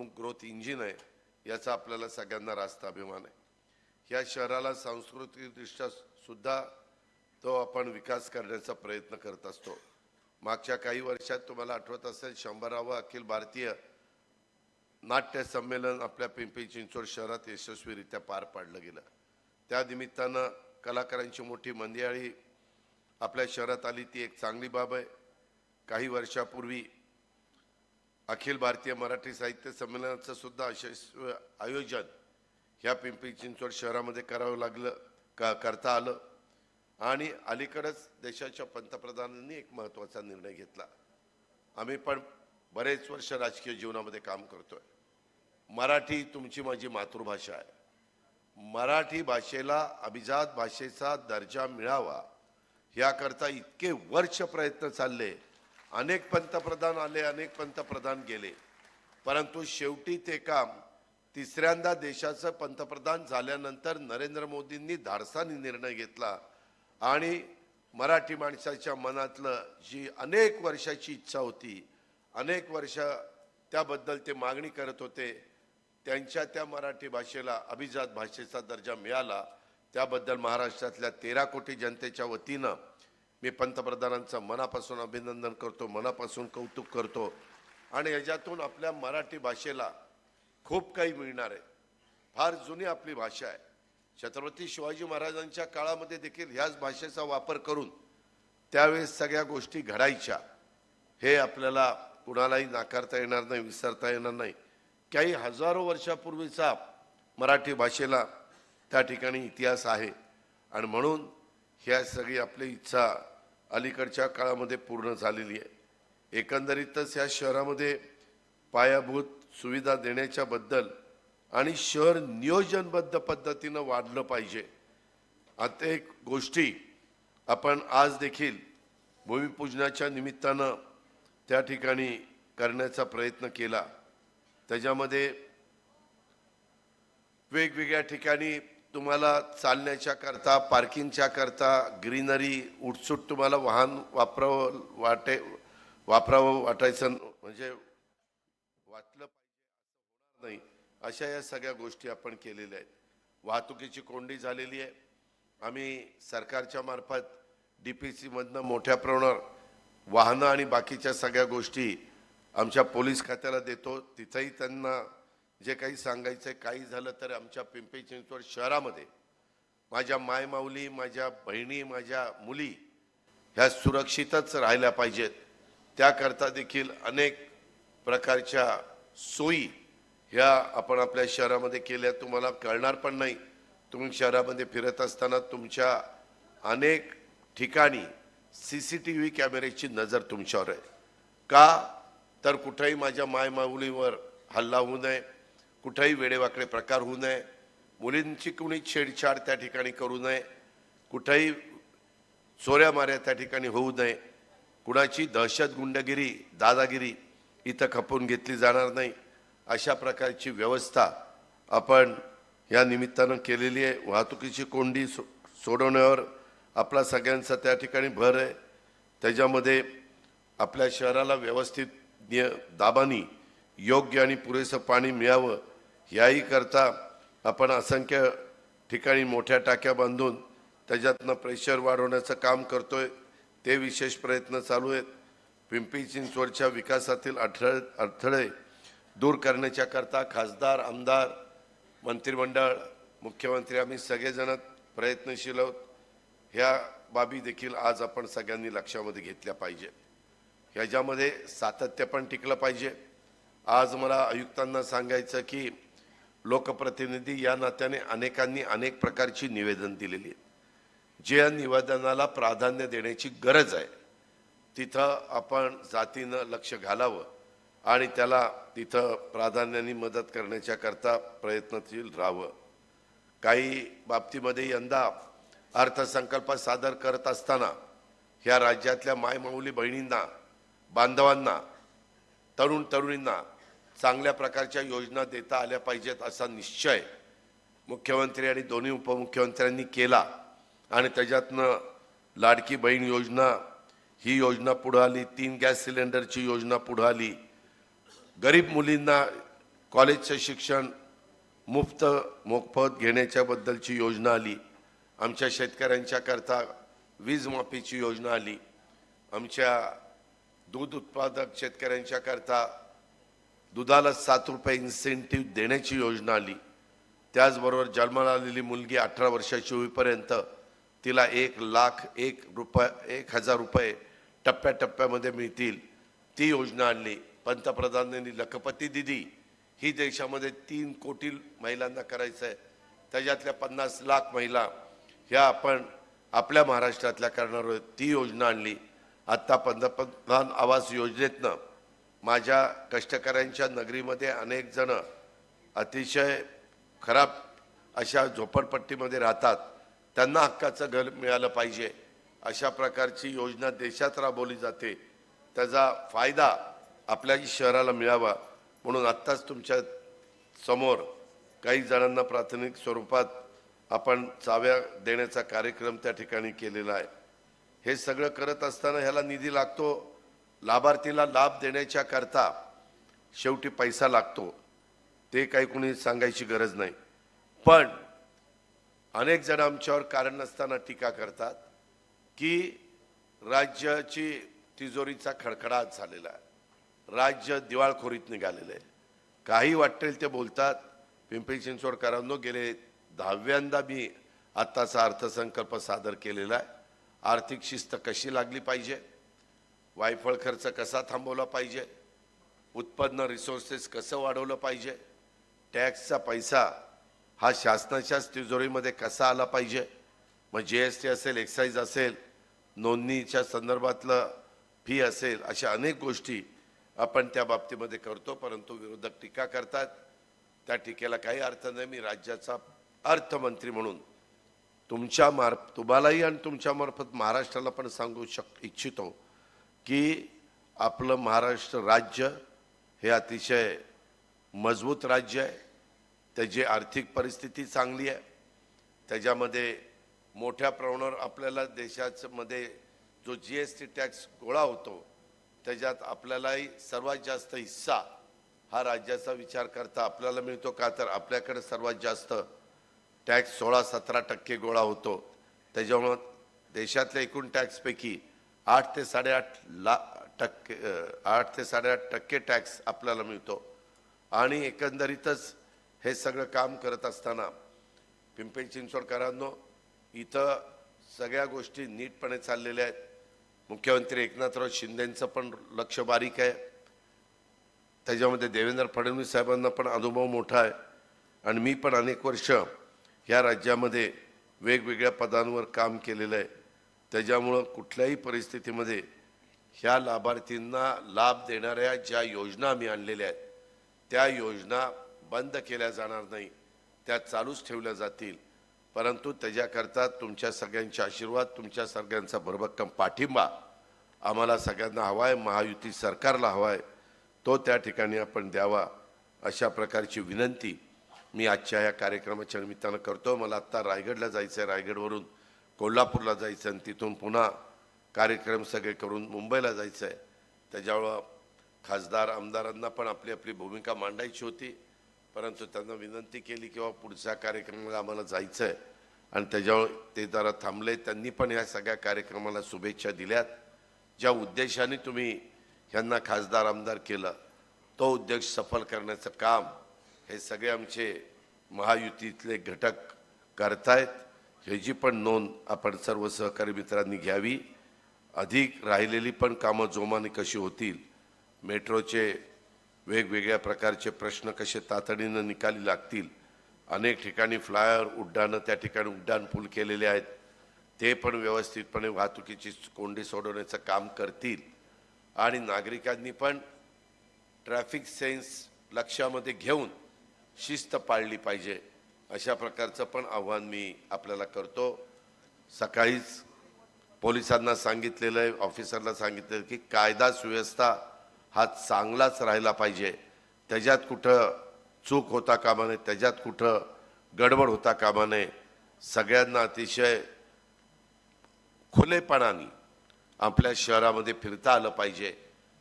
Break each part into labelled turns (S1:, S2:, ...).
S1: प्रमुख growth engine आहे याचा आपल्याला सगळ्यांना रास्त अभिमान आहे. या शहराला सांस्कृतिकदृष्ट्या सुद्धा तो आपण विकास करण्याचा प्रयत्न करत असतो. मागच्या काही वर्षात तुम्हाला आठवत असेल शंभरावं अखिल भारतीय नाट्य संमेलन आपल्या पिंपरी चिंचवड शहरात यशस्वीरित्या पार पाडलं गेलं. त्या निमित्तानं कलाकारांची मोठी मंदियाळी आपल्या शहरात आली ती एक चांगली बाब आहे. काही वर्षापूर्वी अखिल भारतीय मराठी साहित्य संमेलनाचं सुद्धा यशस्वी आयोजन ह्या पिंपरी चिंचवड शहरामध्ये करावं लागलं का करता आलं. आणि अलीकडंच देशाच्या पंतप्रधानांनी एक महत्त्वाचा निर्णय घेतला. आम्ही पण बरेच वर्ष राजकीय जीवनामध्ये काम करतोय. मराठी तुमची माझी मातृभाषा आहे. मराठी भाषेला अभिजात भाषेचा दर्जा मिळावा याकरता इतके वर्ष प्रयत्न चालले अनेक पंतप्रधान आले अनेक पंतप्रधान गेले. परंतु शेवटी ते काम तिसऱ्यांदा देशाचं पंतप्रधान झाल्यानंतर नरेंद्र मोदींनी धाडसाने निर्णय घेतला आणि मराठी माणसाच्या मनातलं जी अनेक वर्षाची इच्छा होती अनेक वर्ष त्याबद्दल ते मागणी करत होते त्यांच्या त्या मराठी भाषेला अभिजात भाषेचा दर्जा मिळाला. त्याबद्दल महाराष्ट्रातल्या तेरा कोटी जनतेच्या वतीनं मी पंतप्रधानांचं मनापासून अभिनंदन करतो मनापासून कौतुक करतो. आणि याच्यातून आपल्या मराठी भाषेला खूप काही मिळणार आहे. फार जुनी आपली भाषा आहे. छत्रपती शिवाजी महाराजांच्या काळामध्ये देखील ह्याच भाषेचा वापर करून त्यावेळेस सगळ्या गोष्टी घडायच्या. हे आपल्याला कुणालाही नाकारता येणार नाही विसरता येणार नाही. काही हजारो वर्षापूर्वीचा मराठी भाषेला त्या ठिकाणी इतिहास आहे. आणि म्हणून ह्या सगळी आपली इच्छा अलीकडच्या काळामध्ये पूर्ण झालेली आहे. एकंदरीतच या शहरामध्ये पायाभूत सुविधा देण्याच्या बद्दल आणि शहर नियोजनबद्ध पद्धतीनं वाढलं पाहिजे. आता एक गोष्टी आपण आज देखील भूमिपूजनाच्या निमित्तानं त्या ठिकाणी करण्याचा प्रयत्न केला. त्याच्यामध्ये वेगवेगळ्या ठिकाणी तुम्हाला चालण्याच्या करता पार्किंगच्या करता ग्रीनरी उठसूट तुम्हाला वाहन वापरावं वाटे वापरावं वाटायचं म्हणजे वाटलं पाहिजे असं होणार नाही. अशा या सगळ्या गोष्टी आपण केलेल्या आहेत. वाहतुकीची कोंडी झालेली आहे. आम्ही सरकारच्या मार्फत डी पी सीमधनं मोठ्या प्रमाणावर वाहनं आणि बाकीच्या सगळ्या गोष्टी आमच्या पोलीस खात्याला देतो. तिथंही त्यांना जे काही सांगायचं आहे काही झालं तर आमच्या पिंपरी चिंचवड शहरामध्ये माझ्या मायमाऊली माझ्या बहिणी माझ्या मुली ह्या सुरक्षितच राहिल्या पाहिजेत. त्याकरता देखील अनेक प्रकारच्या सोयी ह्या आपण आपल्या शहरामध्ये केल्या. तुम्हाला कळणार पण नाही. तुम्ही शहरामध्ये फिरत असताना तुमच्या अनेक ठिकाणी सी सी टी व्ही कॅमेऱ्याची नजर तुमच्यावर आहे. का? तर कुठेही माझ्या मायमाऊलीवर हल्ला होऊ नये. कुठेही वेडेवाकडे प्रकार होऊ नये. मुलींची कुणी छेडछाड त्या ठिकाणी करू नये. कुठेही चोऱ्या माऱ्या त्या ठिकाणी होऊ नये. कुणाची दहशत गुंडगिरी दादागिरी इथं खपवून घेतली जाणार नाही. अशा प्रकारची व्यवस्था आपण या निमित्तानं केलेली आहे. वाहतुकीची कोंडी सो सोडवण्यावर आपला सगळ्यांचा त्या ठिकाणी भर आहे. त्याच्यामध्ये आपल्या शहराला व्यवस्थित निय दाबानी योग्य आणि पुरेसं पाणी मिळावं याही करता आपण असंख्य ठिकाणी मोठ्या टाक्या बांधून त्याच्यातनं प्रेशर वाढवण्याचं काम करतोय. ते विशेष प्रयत्न चालू आहेत. पिंपरी चिंचवडच्या विकासातील अडथळे अडथळे दूर करण्याच्या करता खासदार आमदार मंत्रिमंडळ मुख्यमंत्री आम्ही सगळेजण प्रयत्नशील आहोत. ह्या बाबी देखील आज आपण सगळ्यांनी लक्षामध्ये घेतल्या पाहिजे. ह्याच्यामध्ये सातत्य पण टिकलं पाहिजे. आज मला आयुक्तांना सांगायचं की लोकप्रतिनिधी या नात्याने अनेकांनी अनेक प्रकारची निवेदन दिलेली आहेत. जे या निवेदनाला प्राधान्य देण्याची गरज आहे तिथं आपण जातीनं लक्ष घालावं आणि त्याला तिथं प्राधान्याने मदत करण्याच्या करता प्रयत्नशील राहावं. काही बाबतीमध्ये यंदा अर्थसंकल्प सादर करत असताना ह्या राज्यातल्या मायमाऊली बहिणींना बांधवांना तरुण तरुणींना चांगल्या प्रकारच्या योजना देता आल्या पाहिजेत असा निश्चय मुख्यमंत्री आणि दोन्ही उपमुख्यमंत्र्यांनी केला. आणि त्याच्यातनं लाडकी बहीण योजना ही योजना पुढं आली तीन गॅस सिलेंडरची योजना पुढं आली. गरीब मुलींना कॉलेजचं शिक्षण मुफ्त मोफत घेण्याच्याबद्दलची योजना आली. आमच्या शेतकऱ्यांच्या करता योजना आली. आमच्या दूध उत्पादक शेतकऱ्यांच्या करता दुधाला सात रुपये इन्सेंटिव्ह देण्याची योजना आली. त्याचबरोबर जन्माला आलेली मुलगी अठरा वर्षाची होईपर्यंत तिला एक लाख एक रुपये एक हजार रुपये टप्प्याटप्प्यामध्ये मिळतील. ती योजना आणली. पंतप्रधानांनी लखपती दिदी ही देशामध्ये तीन कोटी महिलांना करायचं आहे. त्याच्यातल्या पन्नास लाख महिला ह्या आपण आपल्या महाराष्ट्रातल्या करणार आहोत. ती योजना आणली. आत्ता पंतप्रधान आवास योजनेतनं माझ्या कष्टकऱ्यांच्या नगरीमध्ये अनेक जण अतिशय खराब अशा झोपडपट्टीमध्ये राहतात. त्यांना हक्काचं घर मिळालं पाहिजे. अशा प्रकारची योजना देशात राबवली जाते. त्याचा फायदा आपल्याही शहराला मिळावा. म्हणून आत्ताच तुमच्यासमोर काही जणांना प्राथमिक स्वरूपात आपण चाव्या देण्याचा कार्यक्रम त्या ठिकाणी केलेला आहे. हे सगळं करत असताना ह्याला निधी लागतो. लाभार्थीला लाभ देण्याच्या करता शेवटी पैसा लागतो. ते काही कुणी सांगायची गरज नाही. पण अनेक जण आमच्यावर कारण नसताना टीका करतात की राज्याची तिजोरीचा खडखडाट झालेला आहे. राज्य दिवाळखोरीत निघालेलं आहे. काही वाटेल ते बोलतात. पिंपरी चिंचवडकरांनो गेले दहाव्यांदा मी आत्ताचा अर्थसंकल्प सादर केलेला आहे. आर्थिक शिस्त कशी लागली पाहिजे? वायफळ खर्च कसा थांबवला पाहिजे? उत्पन्न रिसोर्सेस कसं वाढवलं पाहिजे? टॅक्सचा पैसा हा शासनाच्याच तिजोरीमध्ये कसा आला पाहिजे? मग जी एस टी असेल एक्साईज असेल नोंदणीच्या संदर्भातलं फी असेल अशा अनेक गोष्टी आपण त्या बाबतीमध्ये करतो परंतु विरोधक टीका करतात. त्या टीकेला काही अर्थ नाही. मी राज्याचा अर्थमंत्री म्हणून तुमच्या मार्फ तुम्हालाही आणि तुमच्यामार्फत महाराष्ट्राला पण सांगू शक इच्छितो. की आपलं महाराष्ट्र राज्य हे अतिशय मजबूत राज्य आहे. त्याची आर्थिक परिस्थिती चांगली आहे. त्याच्यामध्ये मोठ्या प्रमाणावर आपल्याला देशामध्ये जो जी एस टी टॅक्स गोळा होतो त्याच्यात आपल्यालाही सर्वात जास्त हिस्सा हा राज्याचा विचार करता आपल्याला मिळतो का? तर आपल्याकडे सर्वात जास्त टॅक्स सोळा सतरा टक्के गोळा होतो. त्याच्यामुळं देशातल्या एकूण टॅक्सपैकी आठ ते साडेआठ ला टक्के आठ ते साडेआठ टक्के टॅक्स आपल्याला मिळतो. आणि एकंदरीतच हे सगळं काम करत असताना पिंपरी चिंचवडकरांनो इथं सगळ्या गोष्टी नीटपणे चाललेल्या आहेत. मुख्यमंत्री एकनाथराव शिंदेंचं पण लक्ष बारीक आहे. त्याच्यामध्ये देवेंद्र फडणवीस साहेबांना पण अनुभव मोठा आहे. आणि मी पण अनेक वर्ष ह्या राज्यामध्ये वेगवेगळ्या पदांवर काम केलेलं आहे. त्याच्यामुळं कुठल्याही परिस्थितीमध्ये ह्या लाभार्थींना लाभ देणाऱ्या ज्या योजना आम्ही आणलेल्या आहेत त्या योजना बंद केल्या जाणार नाही त्या चालूच ठेवल्या जातील. परंतु त्याच्याकरता तुमच्या सगळ्यांचे आशीर्वाद तुमच्या सगळ्यांचा भरभक्कम पाठिंबा आम्हाला सगळ्यांना हवा आहे महायुती सरकारला हवा आहे तो त्या ठिकाणी आपण द्यावा अशा प्रकारची विनंती मी आजच्या या कार्यक्रमाच्या निमित्तानं करतो. मला आत्ता रायगडला जायचं आहे रायगडवरून कोल्हापूरला जायचं आणि तिथून पुन्हा कार्यक्रम सगळे करून मुंबईला जायचं आहे. त्याच्यामुळं खासदार आमदारांना पण आपली आपली भूमिका मांडायची होती. परंतु त्यांना विनंती केली किंवा पुढच्या कार्यक्रमाला आम्हाला जायचं आहे. आणि त्याच्यावर ते जरा थांबले. त्यांनी पण या सगळ्या कार्यक्रमाला शुभेच्छा दिल्यात. ज्या उद्देशाने तुम्ही ह्यांना खासदार आमदार केलं तो उद्देश सफल करण्याचं काम हे सगळे आमचे महायुतीतले घटक करतायत. ह्याची पण नोंद आपण सर्व सहकारी मित्रांनी घ्यावी. अधिक राहिलेली पण कामं जोमाने कशी होतील मेट्रोचे वेगवेगळ्या प्रकारचे प्रश्न कसे तातडीनं निकाली लागतील अनेक ठिकाणी फ्लायर उड्डाणं त्या ठिकाणी उड्डाण पूल केलेले आहेत ते पण व्यवस्थितपणे वाहतुकीची कोंडी सोडवण्याचं काम करतील. आणि नागरिकांनी पण ट्रॅफिक सेन्स लक्षामध्ये घेऊन शिस्त पाळली पाहिजे. अशा प्रकारचं पण आव्हान मी आपल्याला करतो. सकाळीच पोलिसांना सांगितलेलं आहे ऑफिसरला सांगितलेलं की कायदा सुव्यवस्था हा चांगलाच राहिला पाहिजे. त्याच्यात कुठं चूक होता कामा नये त्याच्यात कुठं गडबड होता कामा नये सगळ्यांना अतिशय खुलेपणाने आपल्या शहरामध्ये फिरता आलं पाहिजे.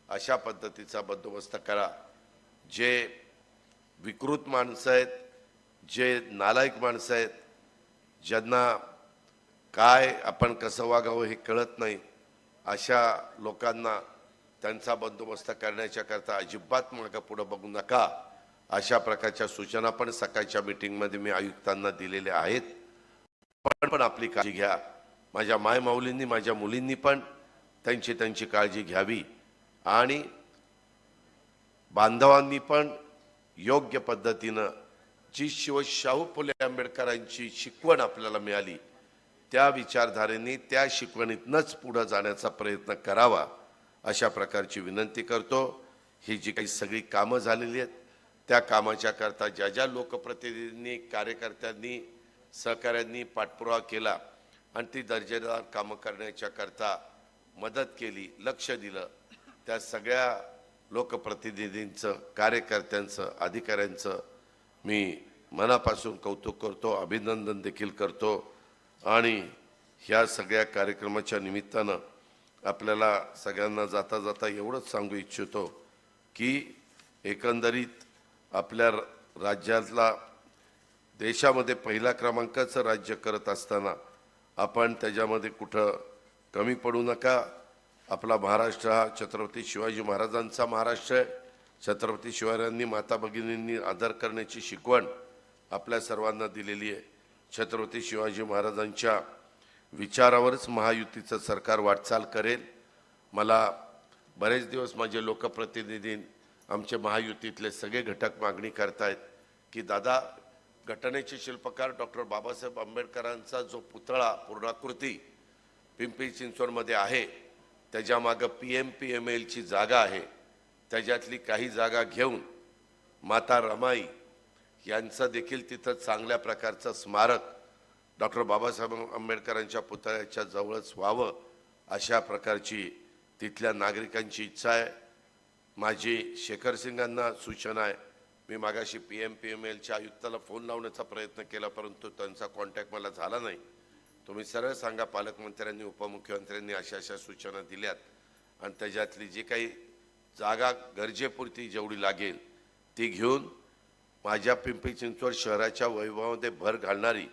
S1: अशा पद्धतीचा बंदोबस्त करा. जे विकृत माणसं आहेत जे नालायक माणसं आहेत ज्यांना काय आपण कसं वागावं हे कळत नाही अशा लोकांना त्यांचा बंदोबस्त करण्याच्याकरता अजिबात मागं पुढं बघू नका. अशा प्रकारच्या सूचना पण सकाळच्या मीटिंगमध्ये मी आयुक्तांना दिलेल्या आहेत. पण पण आपली काळजी घ्या. माझ्या मायमाऊलींनी माझ्या मुलींनी पण त्यांची त्यांची काळजी घ्यावी. आणि बांधवांनी पण योग्य पद्धतीनं जी शिव शाहू फुले आंबेडकरांची शिकवण आपल्याला मिळाली त्या विचारधारेने त्या शिकवणीतनंच पुढं जाण्याचा प्रयत्न करावा अशा प्रकारची विनंती करतो. ही जी काही सगळी कामं झालेली आहेत त्या कामाच्या करता ज्या ज्या लोकप्रतिनिधींनी कार्यकर्त्यांनी सहकाऱ्यांनी पाठपुरावा केला आणि ती दर्जेदार कामं करण्याच्या करता मदत केली लक्ष दिलं त्या सगळ्या लोकप्रतिनिधींचं कार्यकर्त्यांचं अधिकाऱ्यांचं मी मनापासून कौतुक करतो अभिनंदन देखील करतो आणि ह्या सगळ्या कार्यक्रमाच्या निमित्तानं आपल्याला सगळ्यांना जाता जाता एवढंच सांगू इच्छितो की एकंदरीत आपल्या र- राज्यातला देशामध्ये पहिल्या क्रमांकाचं राज्य करत असताना आपण त्याच्यामध्ये कुठं कमी पडू नका. आपला महाराष्ट्र हा छत्रपती शिवाजी महाराजांचा महाराष्ट्र आहे. छत्रपती शिवरायांनी माता भगिनींनी आदर करण्याची शिकवण आपल्या सर्वांना दिलेली आहे. छत्रपती शिवाजी महाराजांच्या विचारावरच महायुतीचं सरकार वाटचाल करेल. मला बरेच दिवस माझे लोकप्रतिनिधी आमचे महायुतीतले सगळे घटक मागणी करतायत की दादा घटनेचे शिल्पकार डॉक्टर बाबासाहेब आंबेडकरांचा जो पुतळा पूर्णाकृती पिंपरी चिंचवडमध्ये आहे त्याच्यामागं पी एम पी एम एलची जागा आहे. त्याच्यातली काही जागा घेऊन माता रमाई यांचं देखील तिथं चांगल्या प्रकारचं स्मारक डॉक्टर बाबासाहेब आंबेडकरांच्या पुतळ्याच्या जवळच व्हावं अशा प्रकारची तिथल्या नागरिकांची इच्छा आहे. माझी शेखर सिंगांना सूचना आहे. मी मागाशी पी एम पी एम एलच्या आयुक्ताला फोन लावण्याचा प्रयत्न केला परंतु त्यांचा कॉन्टॅक्ट मला झाला नाही. तुम्ही सरळ सांगा पालकमंत्र्यांनी उपमुख्यमंत्र्यांनी अशा अशा सूचना दिल्यात. आणि त्याच्यातली जी काही जागा गरजेपुरती जेवढी लागेल ती घेऊन माझ्या पिंपरी चिंचवड शहराच्या वैभवामध्ये भर घालणारी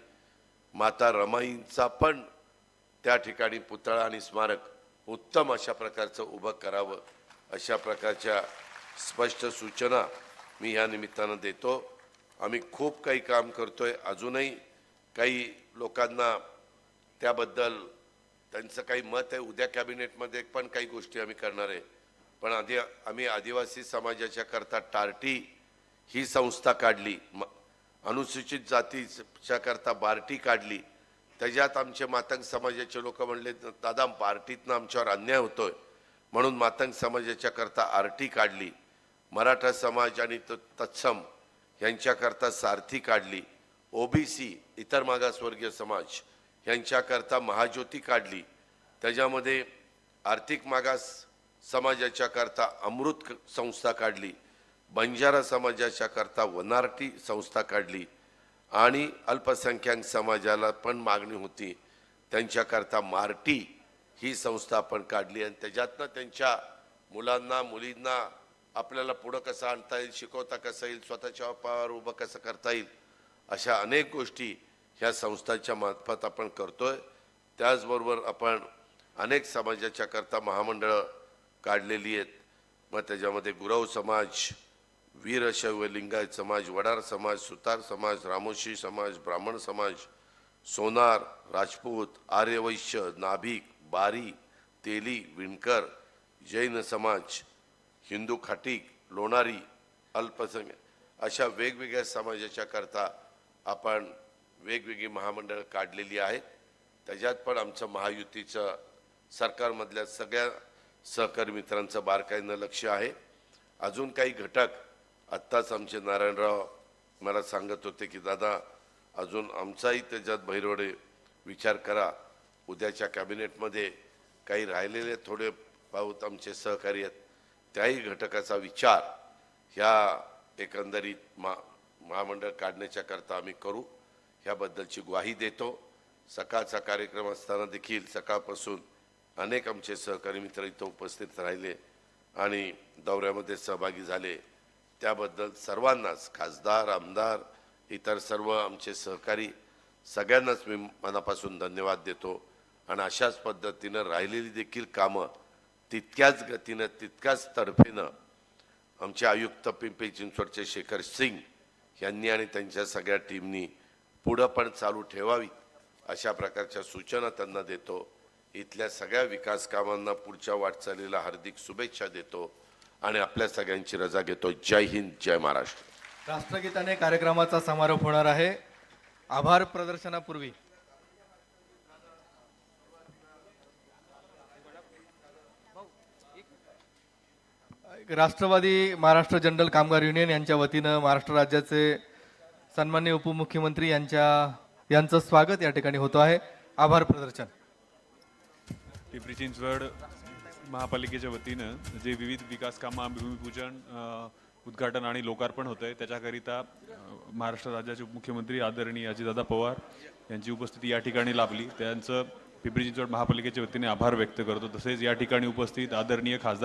S1: माता रमाईंचा पण त्या ठिकाणी पुतळा आणि स्मारक उत्तम अशा प्रकारचं उभं करावं अशा प्रकारच्या स्पष्ट सूचना मी या निमित्तानं देतो. आम्ही खूप काही काम करतोय. अजूनही काही लोकांना त्याबद्दल त्यांचं काही मत आहे. उद्या कॅबिनेटमध्ये पण काही गोष्टी आम्ही करणार आहे. पण आधी आम्ही आदिवासी समाजाच्या करता टार्टी ही संस्था काढली. म- अनुसूचित जातीच्या करता बार्टी काढली. त्याच्यात आमचे मातंग समाजाचे लोक म्हणले दादा बार्टीतनं आमच्यावर अन्याय होतोय. म्हणून मातंग समाजाच्या करता आरटी काढली. मराठा समाज आणि तत्सम यांच्याकरता सारथी काढली. ओबीसी इतर मागासवर्गीय समाज यांच्याकरता महाज्योती काढली. त्याच्यामध्ये आर्थिक मागास समाजाच्या करता अमृत संस्था काढली. बंजारा समाजाच्या करता वनारटी संस्था काढली. आणि अल्पसंख्याक समाजाला पण मागणी होती. त्यांच्याकरता मार्टी ही संस्था आपण काढली आणि त्याच्यातनं त्यांच्या मुलांना मुलींना आपल्याला पुढं कसं आणता येईल शिकवता कसं येईल स्वतःच्या पायावर उभं कसं करता येईल अशा अनेक गोष्टी ह्या संस्थांच्या मार्फत आपण करतोय. त्याचबरोबर आपण अनेक समाजाच्या करता महामंडळं काढलेली आहेत. मग त्याच्यामध्ये गुरव समाज वीरशैव लिंगायत समाज वडार समाज सुतार समाज रामोशी समाज ब्राह्मण समाज सोनार राजपूत आर्यवैश्य नाभिक बारी तेली विणकर जैन समाज हिंदू खाटीक लोणारी अल्पसंख्य अशा वेगवेगळ्या समाजाच्या करता आपण वेगवेगळी महामंडळं काढलेली आहेत. त्याच्यात पण आमचं महायुतीचं सरकारमधल्या सगळ्या सहकारी मित्रांचं बारकाईनं लक्ष आहे. अजून काही घटक आत्ताच आमचे नारायणराव मला सांगत होते की दादा अजून आमचाही त्याच्यात भैरवडे विचार करा. उद्याच्या कॅबिनेटमध्ये काही राहिलेले थोडे पाऊत आमचे सहकारी आहेत. त्याही घटकाचा विचार ह्या एकंदरीत मा महामंडळ काढण्याच्या करता आम्ही करू. ह्याबद्दलची ग्वाही देतो. सकाळचा कार्यक्रम असताना देखील सकाळपासून अनेक आमचे सहकारी मित्र इथं उपस्थित राहिले आणि दौऱ्यामध्ये सहभागी झाले. त्याबद्दल सर्वांनाच खासदार आमदार इतर सर्व आमचे सहकारी सगळ्यांनाच मी मनापासून धन्यवाद देतो. आणि अशाच पद्धतीनं राहिलेली देखील कामं तितक्याच गतीनं तितक्याच तडफेनं आमचे आयुक्त पिंपरी चिंचवडचे शेखर सिंग यांनी आणि त्यांच्या सगळ्या टीमनी पुढं पण चालू ठेवावी अशा प्रकारच्या सूचना त्यांना देतो. इथल्या सगळ्या विकास कामांना पुढच्या वाटचालीला हार्दिक शुभेच्छा देतो आणि आपल्या सगळ्यांची रजा घेतो. जय हिंद जय महाराष्ट्र.
S2: राष्ट्रगीताने कार्यक्रमाचा समारोप होणार आहे. आभार प्रदर्शनापूर्वी. राष्ट्रवादी महाराष्ट्र जनरल कामगार युनियन यांच्या वतीनं महाराष्ट्र राज्याचे सन्मान्य उपमुख्यमंत्री यांच्या यांचं स्वागत या ठिकाणी होतं आहे. आभार प्रदर्शन.
S3: पिंपरी चिंचवड महापालिकेच्या वतीनं जे विविध विकास कामं भूमिपूजन उद्घाटन आणि लोकार्पण होत आहे त्याच्याकरिता महाराष्ट्र राज्याचे मुख्यमंत्री आदरणीय अजितदादा पवार यांची उपस्थिती या ठिकाणी लाभली. त्यांचं पिंपरी चिंचवड महापालिकेच्या वतीने आभार व्यक्त करतो. तसेच या ठिकाणी उपस्थित आदरणीय खासदार